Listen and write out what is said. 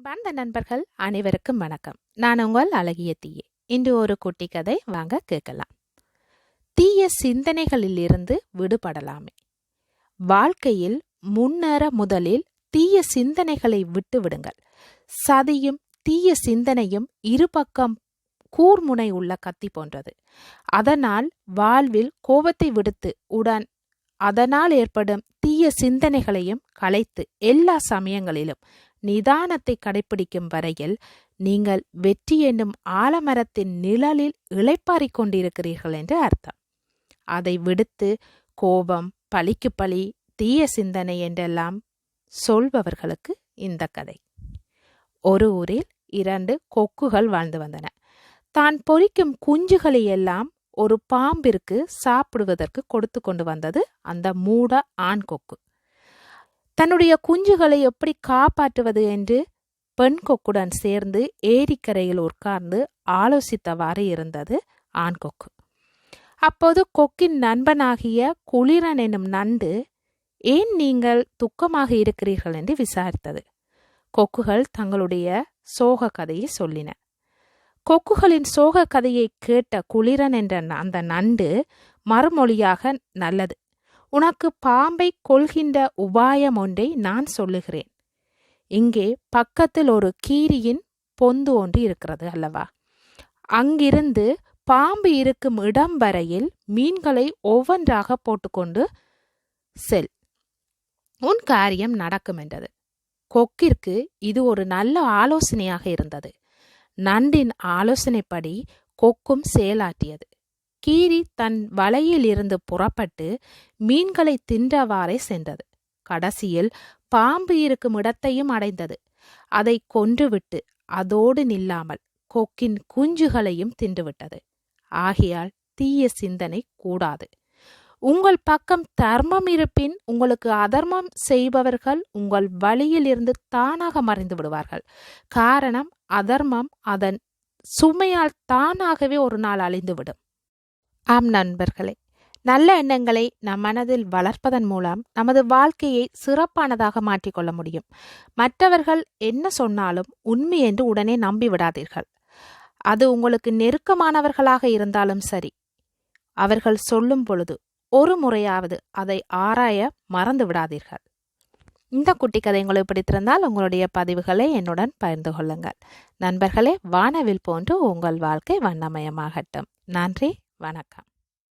அன்பார்ந்த நண்பர்கள் அனைவருக்கும் வணக்கம். நான் உங்கள் அழகிய தீயே. இன்று ஒரு குட்டி கதை வாங்க கேட்கலாம். தீய சிந்தனைகளிலிருந்து விடுபடலாமே. வாழ்க்கையில் முன்னேற முதலில் தீய சிந்தனைகளை விட்டு விடுங்கள். சதியும் தீய சிந்தனையும் இருபக்கம் கூர்முனை உள்ள கத்தி போன்றது. அதனால் வாழ்வில் கோபத்தை விடுத்து உடன் அதனால் ஏற்படும் தீய சிந்தனைகளையும் கலைத்து எல்லா சமயங்களிலும் நிதானத்தை கடைபிடிக்கும் வரையில் நீங்கள் வெற்றி என்னும் ஆலமரத்தின் நிழலில் இளைப்பாறிக் கொண்டிருக்கிறீர்கள் என்று அர்த்தம். அதை விடுத்து கோபம் பழிக்கு பழி தீய சிந்தனை என்றெல்லாம் சொல்பவர்களுக்கு இந்த கதை. ஒரு ஊரில் இரண்டு கொக்குகள் வாழ்ந்து வந்தன. தான் பொறிக்கும் குஞ்சுகளை எல்லாம் ஒரு பாம்பிற்கு சாப்பிடுவதற்கு கொடுத்து கொண்டு வந்தது அந்த மூட ஆண் கொக்கு. தன்னுடைய குஞ்சுகளை எப்படி காப்பாற்றுவது என்று பெண் கொக்குடன் சேர்ந்து ஏரிக்கரையில் உட்கார்ந்து ஆலோசித்தவாறு இருந்தது ஆண் கொக்கு. அப்போது கொக்கின் நண்பனாகிய குளிரன் என்னும் நண்டு ஏன் நீங்கள் துக்கமாக இருக்கிறீர்கள்? என்று விசாரித்தது. கொக்குகள் தங்களுடைய சோக கதையை சொல்லின. கொக்குகளின் சோக கதையை கேட்ட குளிரன் என்ற அந்த நண்டு மறுமொழியாக நல்லது உனக்கு பாம்பை கொள்கின்ற உபாயம் ஒன்றை நான் சொல்லுகிறேன். இங்கே பக்கத்தில் ஒரு கீரியின் பொந்து ஒன்று இருக்கிறது அல்லவா? அங்கிருந்து பாம்பு இருக்கும் இடம் வரையில் மீன்களை ஒவ்வொன்றாக போட்டுக்கொண்டு செல். உன் காரியம் நடக்கும் என்றது. கொக்கிற்கு இது ஒரு நல்ல ஆலோசனையாக இருந்தது. நண்டின் ஆலோசனைப்படி கொக்கும் செயலாற்றியது. கீரி தன் வலையிலிருந்து புறப்பட்டு மீன்களை தின்றவாறே சென்றது. கடைசியில் பாம்பு இருக்கும் இடத்தையும் அடைந்தது. அதை கொன்றுவிட்டு அதோடு நில்லாமல் கொக்கின் குஞ்சுகளையும் தின்றுவிட்டது. ஆகையால் தீய சிந்தனை கூடாது. உங்கள் பக்கம் தர்மம் இருப்பின் உங்களுக்கு அதர்மம் செய்பவர்கள் உங்கள் வழியில் இருந்து தானாக மறைந்து விடுவார்கள். காரணம் அதர்மம் அதன் சுமையால் தானாகவே ஒரு நாள் அழிந்துவிடும். ஆம் நண்பர்களே நல்ல எண்ணங்களை நம் மனதில் வளர்ப்பதன் மூலம் நமது வாழ்க்கையை சிறப்பானதாக மாற்றிக்கொள்ள முடியும். மற்றவர்கள் என்ன சொன்னாலும் உண்மை என்று உடனே நம்பிவிடாதீர்கள். அது உங்களுக்கு நெருக்கமானவர்களாக இருந்தாலும் சரி. அவர்கள் சொல்லும் பொழுது ஒரு முறையாவது அதை ஆராய மறந்து விடாதீர்கள். இந்த குட்டி கதை உங்களுக்கு பிடித்திருந்தால் உங்களுடைய பதிவுகளை என்னுடன் பகிர்ந்து கொள்ளுங்கள். நண்பர்களே வானவில் போன்று உங்கள் வாழ்க்கை வண்ணமயமாகட்டும். நன்றி. வணக்கம்.